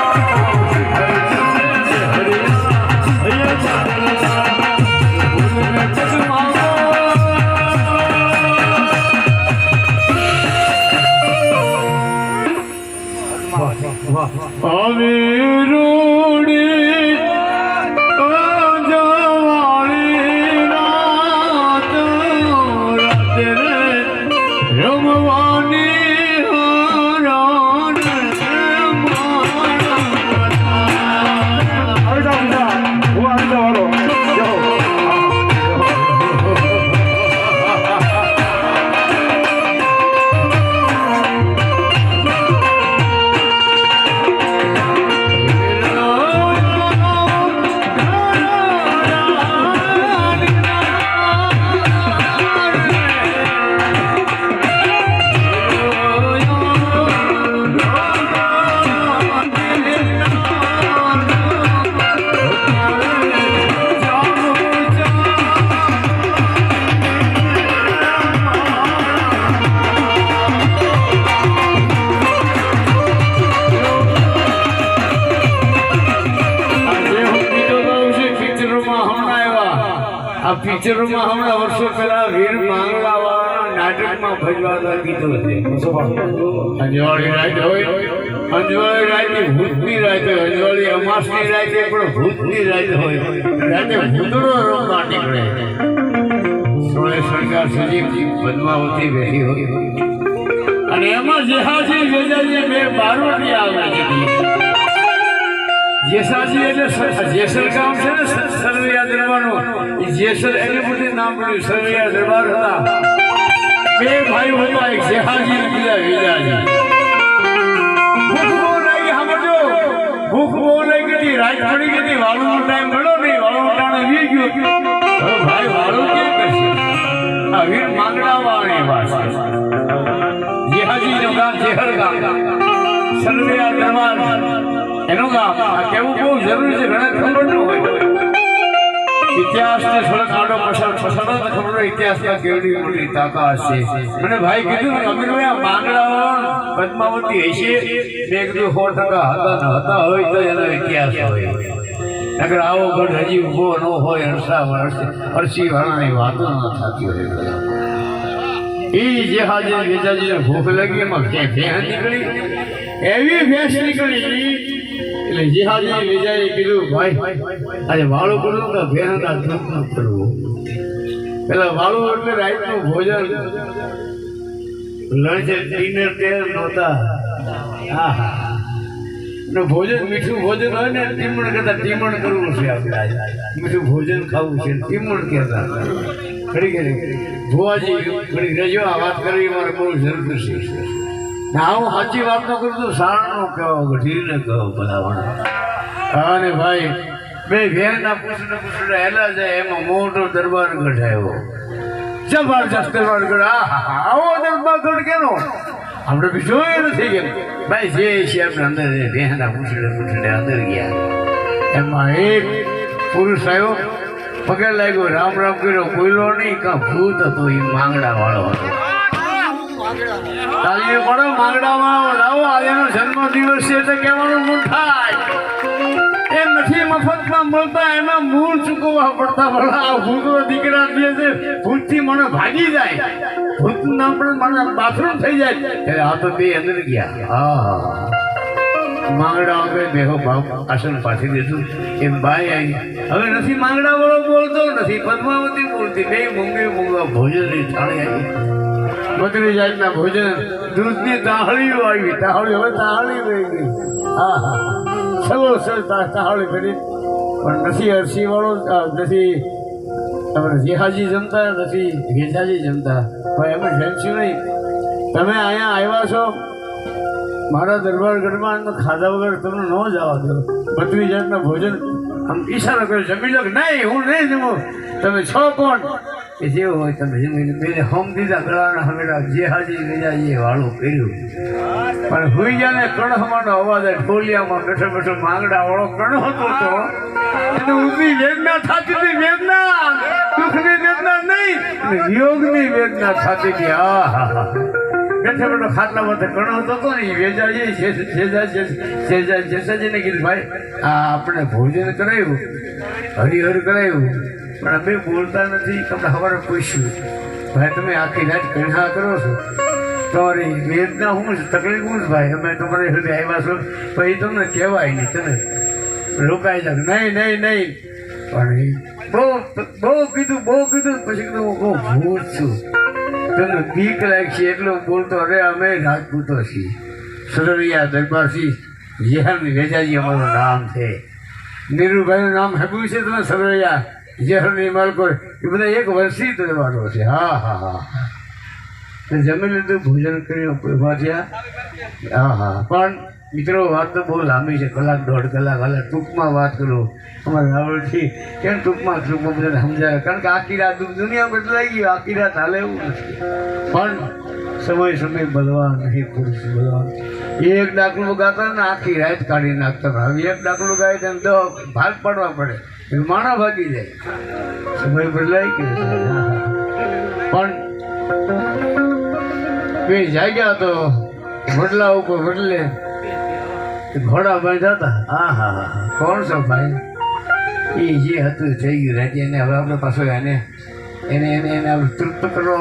Thank. પિક્ચરોમાં હમણાં વર્ષો પહેલા વીર માંગલા નાટકમાં ભજવાતા કીધું છે અંજવાળી રાત હોય. અંજવાળી રાતે ભૂતની રાત હોય. અંજવાળી અમાસની રાત પણ ભૂતની રાત હોય. રાતે ભૂતડો રમવા નીકળે. સોળે સરકાર સજીવ પદ્માવતી બેઠી હોય. અને એમાં જેહાજી વેજાજી બે બારવટી આવે છે જેસાજી એટલે જેસલ કામ છે ને સ- સરવૈયા દરબારનું. ઈ જેસલ એટલે નામ પડ્યું સરવૈયા દરબાર હતા. બે ભાઈ હતા, એક જેહાજી બીજા વેજાજી ભૂખ બહુ લાગી રાત પડી ગઈ વાળુનો ટાઈમ ગયો નહીં, વાળુનો ટાણે ભાઈ વાળું છે. જેહાજીનું ગામ જેહર ગામ. સરવૈયા એનું ગામ. આ કેવું બહુ જરૂરી છે, ઘણા ખબર ન હોય. ઇતિહાસને થોડોક મને ભાઈ પદ્માવતી ને હોય તો એનો ઇતિહાસ નગર આવો ગઢ હજી ઊભો ન હોય વર્ષ અરસી વાળાની વાતો ન થતી હોય. ઈ જે હાજર વેચાજીને ભૂખ લાગી, એમાં ભેંસ નીકળી. એવી ભેંસ નીકળી એટલે જે હાજે કીધું, ભાઈ, આજે વાળું કરું તો ભેંસના દૂધ ન કરવું. પેલા વાળું એટલે રાતનું ભોજન. લંચ, ડિનર તેર નહોતા. હા હા ને ભોજન, મીઠું ભોજન હોય ને, ટીમણ કરતા ટીમણ કરવું છે આપણે આજે. મીઠું ભોજન ખાવું છે, ટીમણ કહેતા. ખરી ખરી ભુવાજી, ખરી રજો આ વાત કરવી, મારે બહુ જરૂર છે. ના સાચી વાત ન કરું તો સારણનો કહો ગઢીને કહો બધા અને ભાઈ બે ઘેરના પૂછડે પૂછડે હેલા જાય, એમાં મોટો દરબાર ગઢાયો. જબરજસ્ત દરબાર ગઢ, આ આવો દરબાર ગઢ કેનો? આપણે બીજો નથી કેમ. ભાઈ, જે છે આપણે અંદર જે બેહના પૂછડે પૂછડે અંદર ગયા. એમાં એક પુરુષ આવ્યો, પગે લાગ્યો, રામ રામ કર્યો કોઈલો નહીં, કાં ભૂત હતો, એ માંગડા વાળો હતો. તાલીઓ પડો, માંગડામાં લાવો આજનો જન્મ દિવસ છે એટલે કહેવાનું મૂળ થાય. એ નથી મફતમાં મળતા, એના મૂળ ચૂકવવા પડતા. ભલા ભૂતો દીકરા દે છે, ભૂતથી મને ભાગી જાય. ભૂત ના પણ મને બાથરૂમ થઈ જાય. આ તો બે અંદર ગયા. હા. માંગડા આગળ બેહો ભાવ, આસન પાછી દીધું એમ ભાઈ આવી હવે નથી માંગડા વાળો બોલતો, નથી પદ્માવતી બોલતી. બે મૂંગે મૂંગા ભોજનની થાળી આવી બધી જાતના ભોજન દૂધની તાહળીઓ આવી. તાહળી હવે તાહળી રહી ગઈ. હા હા સલો સર તાહળી કરી. પણ નથી અરસી વાળો નથી તમારે જેહાજી જમતા, નથી ગેજાજી જમતા. ભાઈ એમાં ટેન્શન નહીં. તમે અહીંયા આવ્યા છો. મારા દરબારગઢમાં ખાધા વગર તમને ન જવા દો. બધી જાતના ભોજન. આમ ઈશારો કર્યો, જમી લો નહીં? હું નહીં જમું. તમે છો કોણ? કે જે હોય તમે બેને હમ દીધા ગળાના હમેડા, જે હાજી ગયા એ વાળું કર્યું પણ હુઈ ગયા ને અવાજ ઢોલિયામાં બેઠો બેઠો માંગડા વાળો કણ હતો એને ઊંધી વેદના થતી હતી, વેદના. દુઃખની વેદના નહીં યોગની વેદના થતી હતી. આ હા હા બેઠો ખાટલા માટે કણ હતો ને એ વેજાજી શેજા જેસાજીને કીધું, ભાઈ, આ આપણે ભોજન કરાયું હરિહર કરાયું પણ અમે બોલતા નથી, તમને સવારે પૂછ્યું. ભાઈ, તમે આખી રાત કણા કરો છો? તમારી વેદના શું છે? તકલીફ હું છે ભાઈ? અમે તમારે સુધી આવ્યા છો. પછી તમને કહેવાય નહીં તમે રોકાઈ જાવ નહીં નહીં નહીં. પણ બહુ બહુ કીધું બહુ કીધું. પછી કીધું, હું બહુ ભૂત છું. તને બીક લાગશે એટલો બોલતો, અરે, અમે રાજપૂતો છીએ. સરવૈયા દરબારસિંહ જેહરની રેજાજી અમારું નામ છે. નીરુભાઈનું નામ સાંભળ્યું છે તમે સરવૈયા જેહરની માલકો એ બધા એક વર્ષી દરબારો છે. હા હા હા. જમી લીધું, ભોજન કરી ઊભા થયા. હા હા. પણ મિત્રો, વાત તો બહુ લાંબી છે. કલાક, દોઢ કલાક, હાલે, ટૂંકમાં વાત કરું. અમારા રાવળથી કેમ ટૂંકમાં ટૂંકમાં બધાને સમજાય કારણ કે આખી રાત દુનિયા બદલાઈ ગઈ આખી રાત હાલે એવું નથી. પણ સમય સમય બદલવા નહીં પુરુષ બદલવા એક દાખલો ગાતા ને આખી રાત કાઢી નાખતા. હવે એક દાખલો ગાય તો એમ ભાગ પાડવા પડે. માણા ભાગી જાય સમય બદલાઈ ગયો. પણ બે જાગ્યા તો વડલા ઉપર વડલે ઘોડા બાંધ્યા હતા હા હા હા. કોણ છો ભાઈ એ જે હતું થઈ ગયું રાજ્ય એને હવે આપણે પાછો એને એને એને એને તૃપ્ત કરવા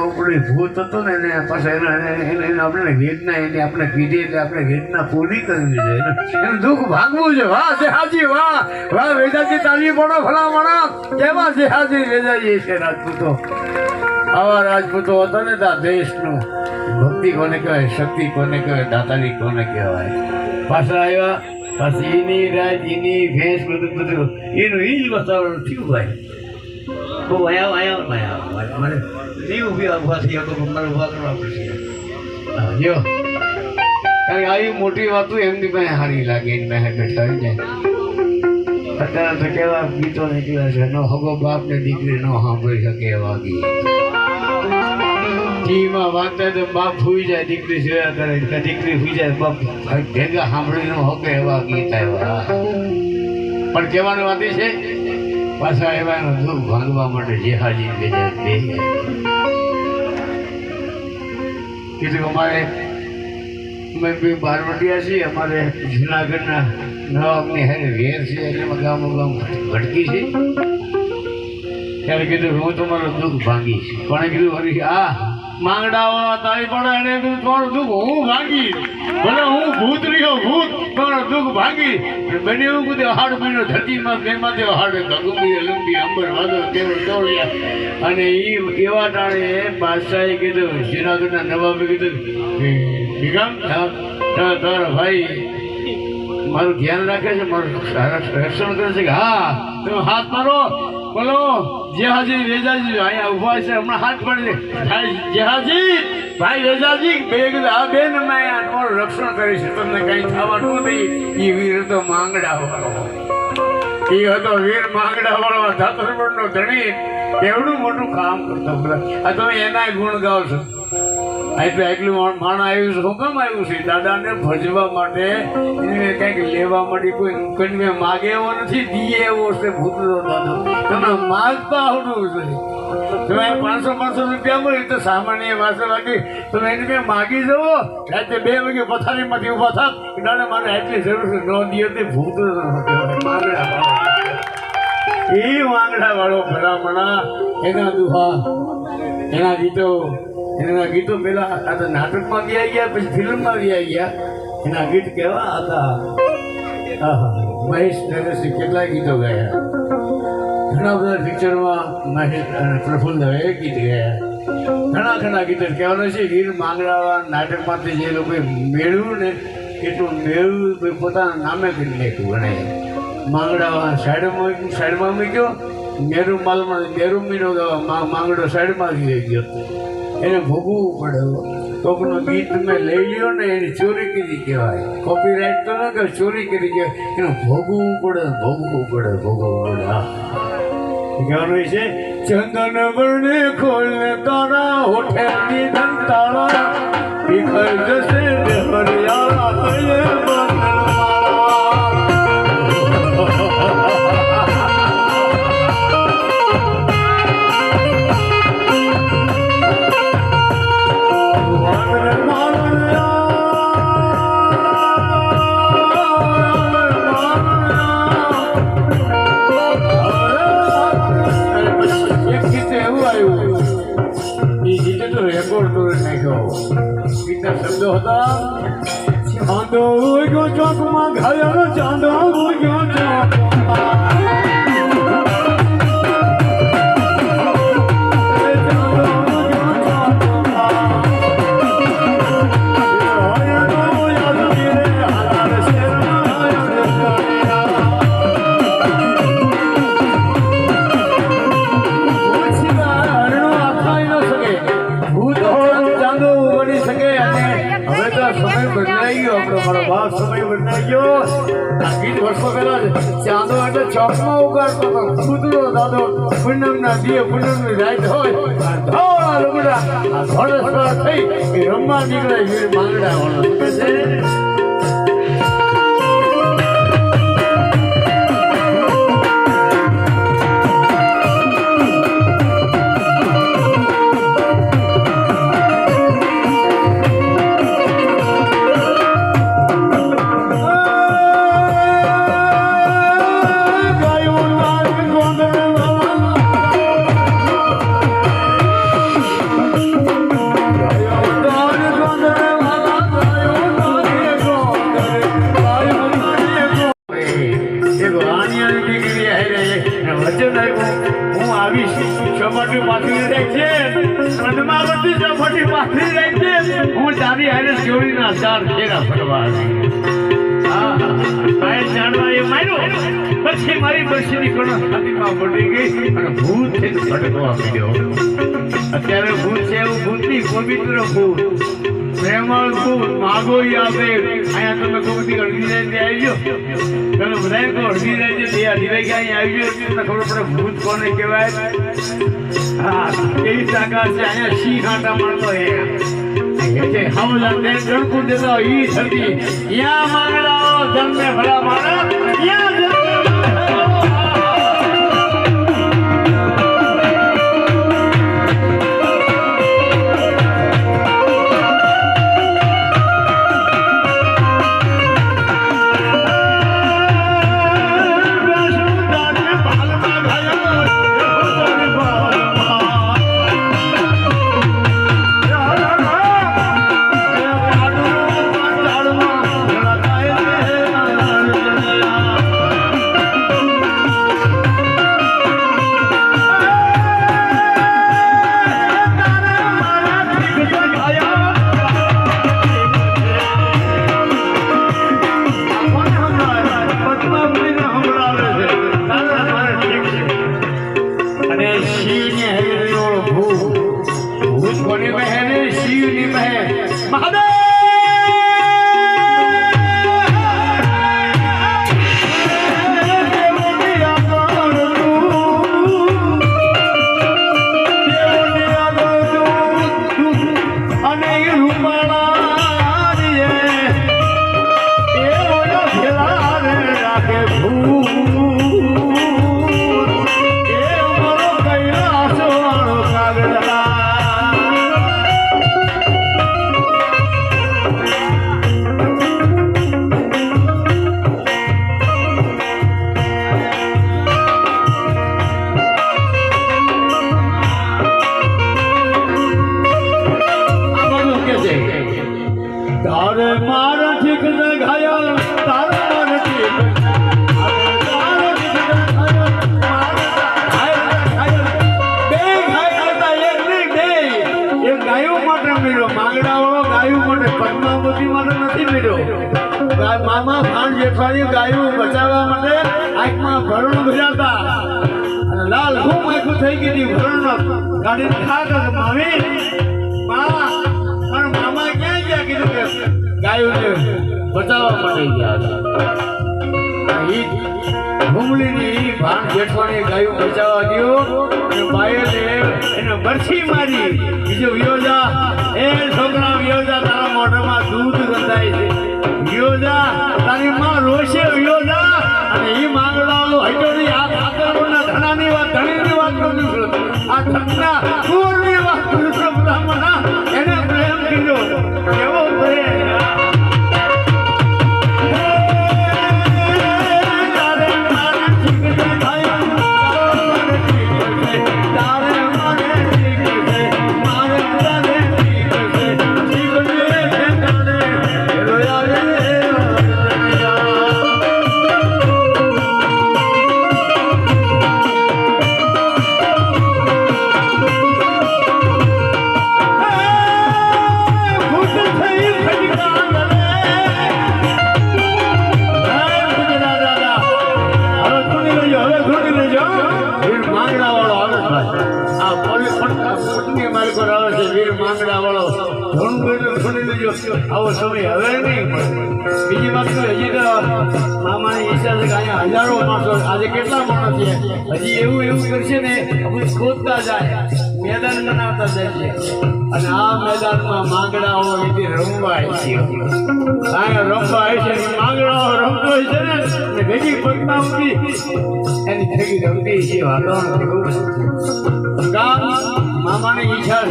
ભૂત હતો ને એને પાછા એને એને એને આપણે વેદના એને આપણે કીધી એટલે આપણે વેદના પૂરી કરી જોઈએ એનું દુઃખ ભાગવું છે. વાહ જેહાજી વાહ વાહ વેદાજી તાલી પડો ભલામણા. કેવા જેહાજી વેદાજી છે રાજપૂતો. આવા રાજપૂતો હતા ને તા દેશનું. ભક્તિ કોને કહેવાય? શક્તિ કોને કહેવાય? દાતાની કોને કહેવાય? પાછા આવ્યા. પછી એની રાજ એની ભેંસ બધું બધું. એનું એ જ વાતાવરણ થયું ભાઈ. બહુ આયા આયા મને નહીં ઊભી ઊભા થઈ તો મારે પડશે. જો. કારણ કે આવી મોટી વાતો એમની પાસે સારી લાગે, એની પાસે બેઠા હોય ને. અત્યારે તો કેવા ગીતો નીકળ્યા છે, નો હગો બાપ ને દીકરી નો સાંભળી શકે એવા ગીત. ટીવીમાં વાંચતા તો બાપ હુઈ જાય, દીકરી સેવા કરે દીકરી હુઈ જાય, બાપ ભેગા સાંભળી નો હકે એવા ગીત આવ્યા. પણ કહેવાની વાત છે પાછા એનું દુઃખ ભાંગવા માટે જેહાજી બેજા બે કીધું અમારે, અમે બે બારવટિયા છીએ, અમારે જુનાગઢના નવાબની હારે વેર છે, એટલે ગામ ગામ ભટકી છે. ત્યારે કીધું, હું તમારું દુઃખ ભાંગીશ. પણ કીધું હરી આ માંગડા તારી પણ એને કીધું દુઃખ, હું ભાગી. ભલે હું ભૂત રહ્યો, ભૂત તમારું દુઃખ ભાંગી. બને એવું કીધું હાડ મહિનો ધરતીમાં બેમાં તેઓ હાડ ગગુંબી લંબી અંબર, વાદળ દોડ્યા અને ઈ એવા ટાણે બાદશાહે કીધું શ્રીનાથના નવાબે કીધું નિગમ તારા ભાઈ. મારું ધ્યાન રાખે છે, મારું રક્ષણ કરે છે કે હા, તમે હાથ મારો. બોલો, જેહાજી વેજાજી અહીંયા ઊભા છે. હમણાં હાથ પડે ભાઈ, જેહાજી, ભાઈ વેજાજી બે આ બેન મેં અહીંયા તમારું રક્ષણ કરીશ તમને કઈ થવાનું નથી. એ વીર તો માંગડા વાળો એ હતો વીર માંગડા વાળો ધાતરબળનો ધણી. કેવડું મોટું કામ કરતો આ તમે એના ગુણ ગાવ છો. એટલે આટલું માણ આવ્યું શું આવ્યું છે? દાદાને ભજવા માટે કંઈક લેવા માટે કોઈ કન્વે માગે એવો નથી, દીએ એવો છે ભૂતરો દાદો. તમે માગતા આવડું છે. પાંચસો રૂપિયા મળી તો સામાન્ય વાસે લાગી. તમે એને કંઈ માગી જવો રાતે બે વાગે પથારીમાંથી ઊભા થાક. દાદા, મારે એટલી જરૂર છે. ન દિયો તે માંગડા એ વાંગડા વાળો ભલામણા. એના દુહા. એના ગીતો. એના ગીતો પેલા આ તો નાટકમાં બી આવી ગયા, પછી ફિલ્મમાં બી આવી ગયા. એના ગીત કેવા હતા? મહેશ નરેશે કેટલા ગીતો ગાયા? ઘણા બધા પિક્ચરમાં મહેશ અને પ્રફુલ્લ એ ગીત ગાયા. ઘણા ઘણા ગીતો કહેવાનું છે વીર માંગડાવા, નાટકમાંથી જે લોકોએ મેળવ્યું ને, એટલું મેળવ્યું પોતાના નામે કરી નાખ્યું ગણે માંગડાવા સાઈડમાં સાઈડમાં મૂક્યો મેરુ માલમાં મેરુ મીનો માંગડો સાઈડમાં ગયો. એને ભોગવવું પડે કોકનું ગીત તમે લઈ લ્યો ને એની ચોરી કરી કહેવાય. કોપીરાઇટ તો ન કે ચોરી કરી કહેવાય. એનું ભોગવવું પડે ભોગવવું પડે ભોગવવું પડે. છે? ચંદન વર્ણે ખોલને તારા હોઠે નિધન તારા વિખર જશે દેવરિયા કરી નાખ્યો. ગીતના શબ્દો હતા ચાંદો ઉગ્યો ચોકમાં ઘર ચાંદો ઉગ્યો ચોકમાં. હોય. આ થઈ રમવા નીકળે માંગડા આવીશ ચોમાટું પાથરી રાખજે મનમાં બધી ચોમાટી પાથરી રાખજે હું તારી હારે ચોરીના ચાર ફેરા ફરવા પછી મારી બસની કણો છાતીમાં પડી ગઈ અને ભૂત થઈને ભટકવા માંડ્યો અત્યારે ભૂત છે એવું ભૂતની પવિત્ર ભૂત. પ્રેમળ ભૂત માગો યાદે અહીંયા તમે કોઈ અડધી રાતે આવજો તમે બધા કહો અડધી રાતે બે અઢી વાગે અહીંયા આવજો એટલે ખબર પડે ભૂત કોને કહેવાય? હા, એવી તાકાત છે, અહીંયા સિંહ કાંટા મારતો એ હમ હમલા દેતો, ઈ સદી જન્મે ભલા યા Oh. માટે નથી મળ્યો મામા ભાણ જેઠવાની ગાયું બચાવવા માટે આંખમાં ભરણ ભજાતા અને લાલ ખૂબ આખું થઈ ગઈ ભરણ ગાડી હતા. મામી મા પણ મામા ક્યાં ગયા? કીધું કે ગાયોને બચાવવા માટે ગયા હતા. ભૂમલીની ભાન જેઠવાણી ગાયો બચાવવા ગયો અને પાયલે એને બરછી મારી. બીજો વિયોજા, એ છોકરા વિયોજા તારા મોઢામાં દૂધ ગંધાય છે. વિયોજા, તારી માં રોશે વિયોજા. અને એ માંગડાઓ હટોની આ કાતરોના ધણાની વાત, ધણીની વાત કરું છું. આ ધણના કુંવરની વાત બીજો આવો સમય હવે નહીં બીજી વાત તો હજી તો મામાની ઈચ્છા છે કે અહીંયા હજારો માણસો આજે કેટલા માણસ છે? હજી એવું એવું કરશે ને આપણે ખોદતા જાય. મેદાન બનાવતા જાય છે અને આ મેદાનમાં માંગડાઓ એથી રમવા છે. અહીંયા રમવાય છે માંગડાઓ રમતો છે ને ભેગી પગમાં ઊંધી એની ભેગી રમતી છે. વાતાવરણ ગામ મામાની ઈચ્છા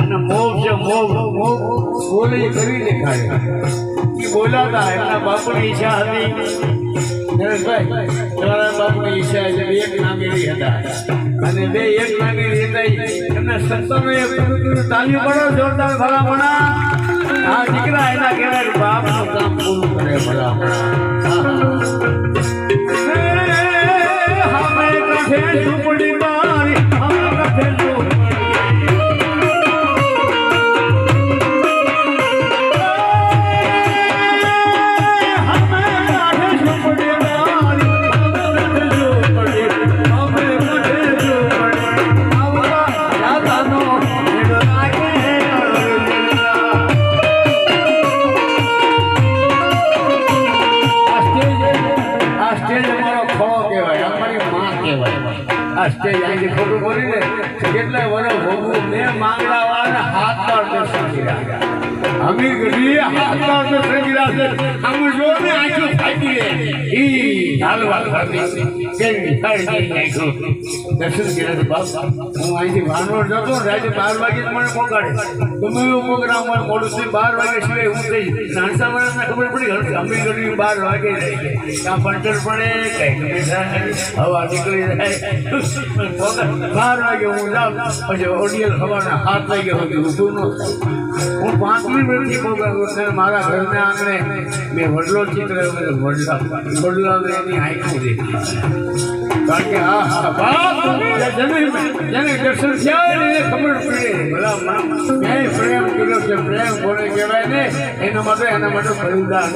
અને મોહ છે મોહ મોહ બોલે એ કરી દેખાય. એ બોલાતા એમના બાપુની ઈચ્છા હતી. નરેશભાઈ બાપુની ઈચ્છા છે એક નાગેરી હતા. અને બે એક નાગેરી હતા એમના સંતાનોએ તાલીઓ પડો, જોરદાર આ દીકરા એના કહેવાય બાપનું કામ પૂરું કરે કઠે ઝૂંપડી મારી હમે કઠે કહેવાય આ ખોટું બોલીને કેટલાય વર્ષ ભોગવું મેં માંગડા વાળા હાથ પર દર્શન કર્યા હું બાર વાગે મને પહોંચાડે ગમે એવો પ્રોગ્રામ હોય બાર વાગે સિવાય હું થઈ નાનસા માણસને ખબર પડી? અમીર ગઢવી બાર વાગે જાય પંચર પડે જાય. બાર વાગે હું જાઉં. પછી ઓડિયલ હવાના હાથ વાગે સુધી ઊભું ન હું પાંચ મિનિટથી મારા ઘરના આંગણે મેં વડલો ચિત્ર વડલા વડલા એની આંખું દેખી કારણ કે દર્શન થયા એને ખબર પડે પ્રેમ કર્યો છે પ્રેમ કોને કહેવાય ને એના માટે એના માટે બલિદાન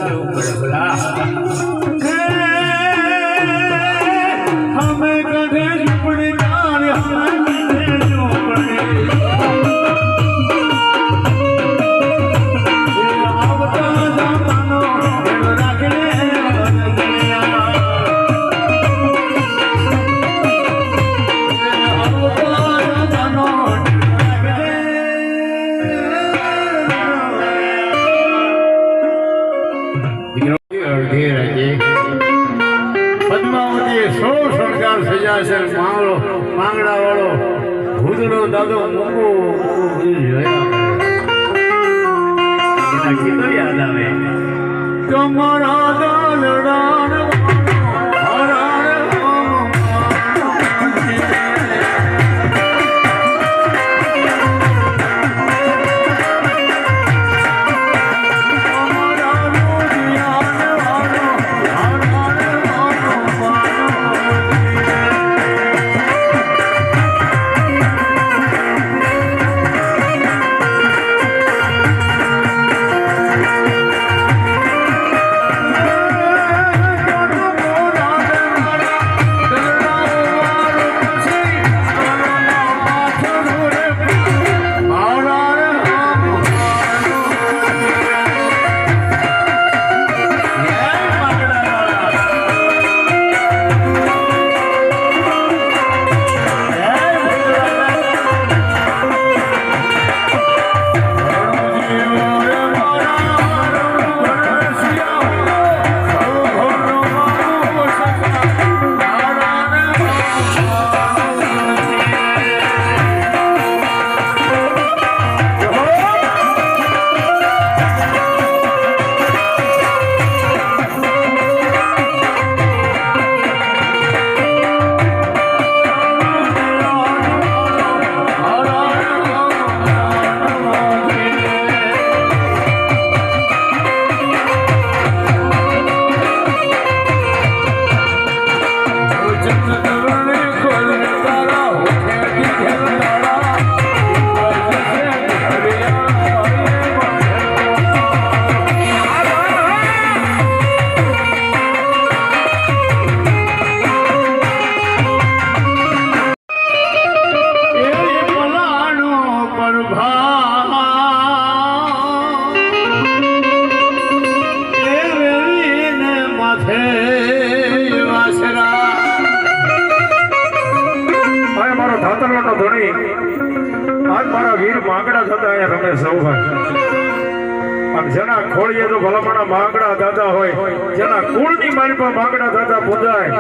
તો ભલામણા માંગડા દાદા હોય, જેના કુળની મારી પર માંગડા દાદા પૂજાય.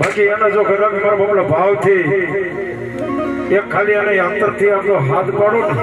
બાકી એને જો કદાચ મારો બબલો ભાવથી એક ખાલી અને અંતરથી આપણો હાથ પાડો ને.